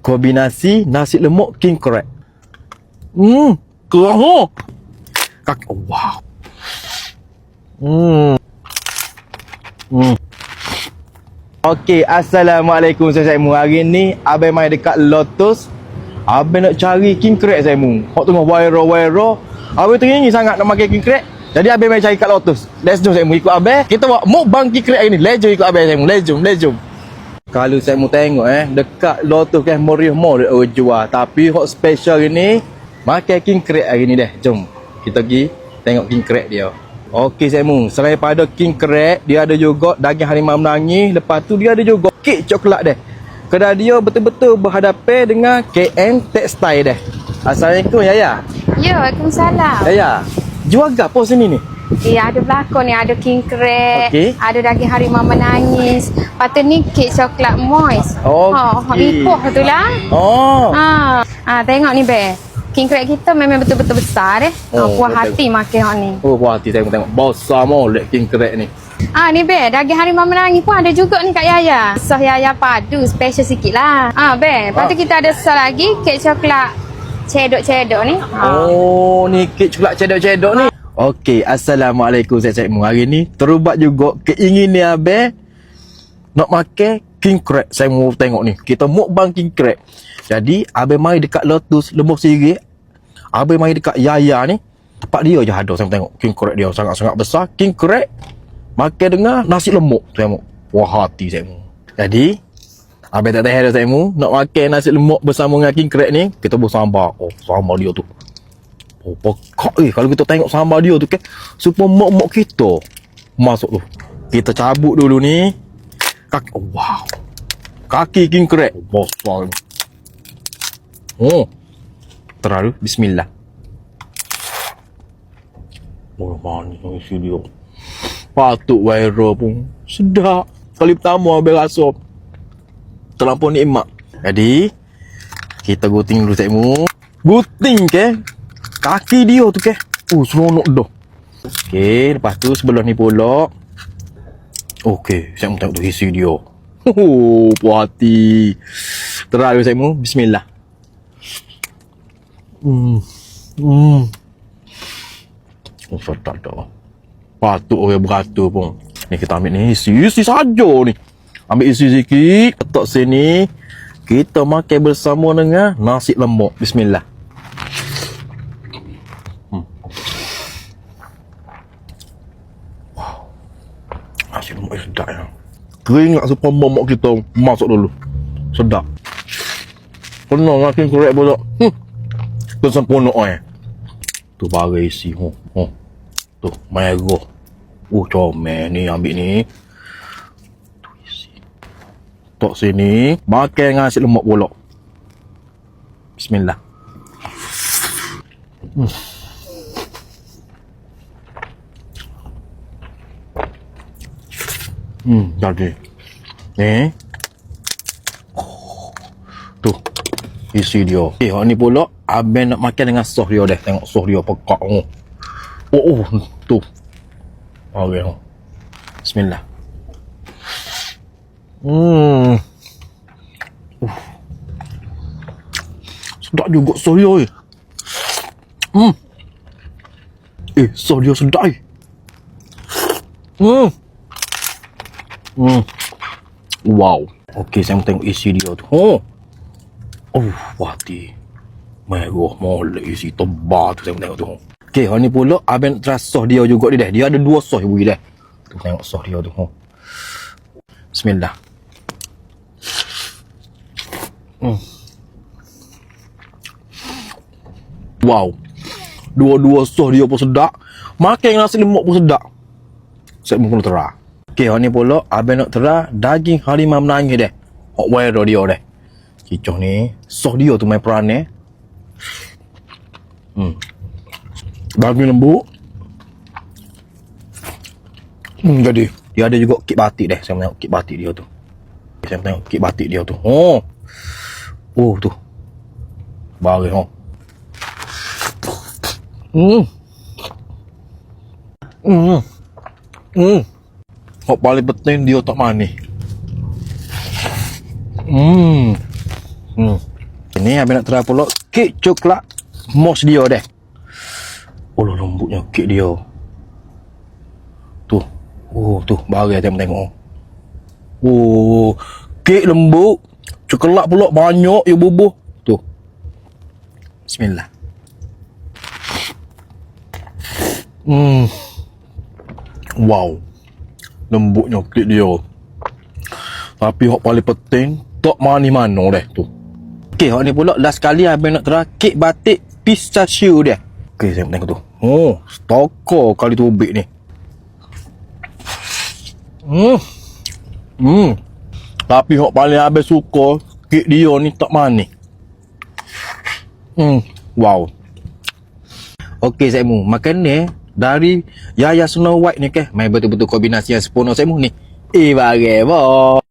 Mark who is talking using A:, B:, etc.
A: Kombinasi nasi lemak king crab. Hmm, kerah. Kak, oh, wow. Hmm. Hmm. Okey, Assalamualaikum saya Saimu. Hari ni Abang main dekat Lotus. Abang nak cari king crab Saimu. Hok tengah viral-viral. Abang teringin sangat nak makan king crab. Jadi Abang main cari kat Lotus. Let's go Saimu ikut Abang. Kita buat mukbang king crab hari ni. Let's jom ikut Abang Saimu. Let's jom, let's jom. Kalau saya mau tengok eh dekat Lotus kan Moriah Mall dia jual. Tapi hot special hari ni makan king crab hari ni deh. Jom kita pergi tengok king crab dia. Okey saya mu, selain pada king crab, dia ada juga daging harimau menangis, lepas tu dia ada juga kek coklat deh. Kedai dia betul-betul berhadapan dengan KM Textile deh. Assalamualaikum Yaya.
B: Ya, Waalaikumsalam.
A: Yaya, jual gapo sini ni?
B: Eh, ada belakon ni, ada king crab,
A: Okey.
B: ada daging harimau menangis. Lepas tu ni kek coklat moist.
A: Okey.
B: Ha, lipoh tu lah.
A: Oh.
B: Ha, ha tengok ni be. King crab kita memang betul-betul besar eh. Ha,
A: Oh,
B: puas
A: betul.
B: hati makan hak ni.
A: Oh, puas hati saya mau tengok. Besar molek king crab ni.
B: Ah ni be, daging harimau menangis pun ada juga ni kat Yaya. Sos Yaya padu, special sikit lah. Ah be, lepas tu
A: Ah.
B: kita ada sos lagi, kek coklat cedok-cedok ni. Ha.
A: Oh, ni kek coklat cedok-cedok ni. Okey, Assalamualaikum saya Cikgu. Hari ni terubat juga keinginan Abang nak makan king crab. Saya mau tengok ni. Kita mukbang king crab. Jadi, Abang mai dekat Lotus Lemah Sirih. Abang mai dekat Yaya ni. Tempat dia je ada saya tengok. King crab dia sangat-sangat besar. King crab makan dengan nasi lemak. Saya mau puas hati saya mau. Jadi, Abang tak dah saya mau nak makan nasi lemak bersama dengan king crab ni. Kita bersambal. Oh, sambal dia tu. Oh, pekak eh kalau kita tengok sambal dia tu kan. Supaya mak-mak kita masuk tu. Kita cabut dulu ni. Kaki, oh, wow. Kaki king crab. Oh, besar ni. Oh. Terlalu. Bismillah. Oh, manis isi dia. Patut viral pun. Sedap. Kali pertama habis rasa. Terlampau nikmat. Jadi, kita guting dulu sekmu. Guting ke? Kaki dia tu ke? Oh, seronok dah. Okey, lepas tu sebelah ni pula. Okey, saya mau tengok tu isi dia. Oh, puas hati. Terakhir saya mau. Bismillah. Hmm. Hmm. Oh, sedap dah. Patut orang beratur pun. Ni kita ambil ni isi. Isi saja ni. Ambil isi sikit. Letak sini. Kita makan bersama dengan nasi lemak. Bismillah. Nasi lemak ni sedap ya. Keringat supaya mamak kita masuk dulu. Sedap. Kena makin korek pula. Hmm. Kesempurna eh. Tu baru isi. Oh. Oh. Tu merah. Oh comel ni ambil ni. Tu isi. Tok sini. Makan dengan nasi lemak pula. Bismillah. Hmm, jadi. Ni. Tu. Isi dia. Eh, ni pula abang nak makan dengan sos dia dah. Tengok sos dia pekak oh. Oh, tu. Okey. oh. Bismillah. Hmm. Uh. Sedap juga sos dia eh. Hmm. Eh, sos dia sedap eh. Hmm. Hmm. Wow. Okey, saya mau tengok isi dia tu. Oh. Oh, wati. Merah molek isi tebal tu saya mau tengok tu. Okey, hal ni pula abang sos dia juga ni dah. Dia ada dua sos bagi dah. Tu tengok sos dia tu. Oh. Bismillah. Hmm. Wow. Dua-dua sos dia pun sedap. Makan nasi lemak pun sedap. Saya pun kena terah. Okey, hal ni pula abang nak terah daging harimau menangis deh. Hok viral dia deh. Kicau ni, sos dia tu main peran eh. Hmm. Daging lembut. Hmm, jadi. Dia ada juga kek batik deh. Saya tengok kek batik dia tu. Saya tengok kek batik dia tu. Oh. Oh, tu. Bagus, oh. Hmm. Hmm. Hmm. Hak paling penting dia tak manis. Hmm. Hmm. Ini abang nak try pula kek coklat mos dia deh. Oh lembutnya kek dia. Tu. Oh tu baru saya tengok. Oh kek lembut. Coklat pula banyak ya bubuh. Tu. Bismillah. Hmm. Wow. Lembutnya kek dia. Tapi hak paling penting tak mani-mano deh tu. Okey, hak ni pula last kali abang nak try kek batik pistachio dia. Okey, saya tengok tu. Oh, stoko kali tu ubik ni. Hmm. Hmm. Tapi hak paling abang suka kek dia ni tak mani. Hmm, wow. Okey, saya mu. Dari Yaya Snow White ni ke. Main betul-betul kombinasi yang saya mu ni. Eh, boh.